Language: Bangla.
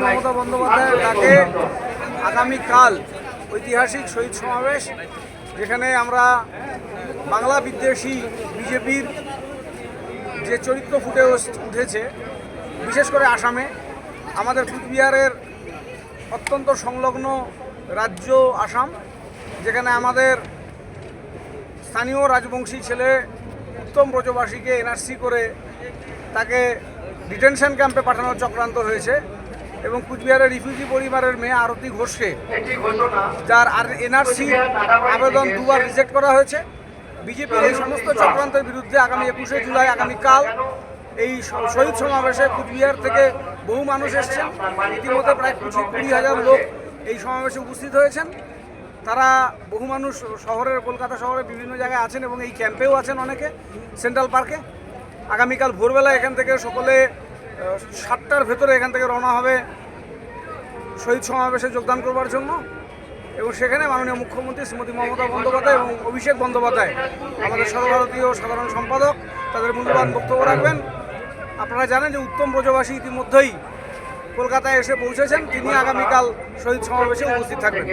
মমতা বন্দ্যোপাধ্যায়ের ডাকে আগামীকাল ঐতিহাসিক শহীদ সমাবেশ যেখানে আমরা বাংলা বিদ্বেষী বিজেপির যে চরিত্র ফুটে উঠেছে বিশেষ করে আসামে আমাদের কুচবিহারের অত্যন্ত সংলগ্ন রাজ্য আসাম যেখানে আমাদের স্থানীয় রাজবংশী ছেলে উত্তম ব্রজবাসীকে এনআরসি করে তাকে ডিটেনশন ক্যাম্পে পাঠানোর চক্রান্ত হয়েছে এবং কুচবিহারের রিফিউজি পরিবারের মেয়ে আরতি ঘোষকে যার আর এনআরসি আবেদন দুবার রিজেক্ট করা হয়েছে। বিজেপির এই সমস্ত চক্রান্তের বিরুদ্ধে আগামী একুশে জুলাই আগামীকাল এই শহীদ সমাবেশে কুচবিহার থেকে বহু মানুষ এসছেন। ইতিমধ্যে প্রায় কুচি কুড়ি হাজার লোক এই সমাবেশে উপস্থিত হয়েছেন। তারা বহু মানুষ শহরের কলকাতা শহরে বিভিন্ন জায়গায় আছেন এবং এই ক্যাম্পেও আছেন অনেকে সেন্ট্রাল পার্কে। আগামীকাল ভোরবেলা এখান থেকে সকলে সাতটার ভেতরে এখান থেকে রওনা হবে। শহীদ সমাবেশে যোগদান করবার জন্য। এবং সেখানে মাননীয় মুখ্যমন্ত্রী শ্রীমতী মমতা বন্দ্যোপাধ্যায় এবং অভিষেক বন্দ্যোপাধ্যায়, আমাদের সর্বভারতীয় সাধারণ সম্পাদক, তাদের মূল্যবান বক্তব্য রাখবেন। আপনারা জানেন যে উত্তম ব্রজবাসী ইতিমধ্যেই কলকাতায় এসে পৌঁছেছেন। তিনি আগামীকাল শহীদ সমাবেশে উপস্থিত থাকবেন।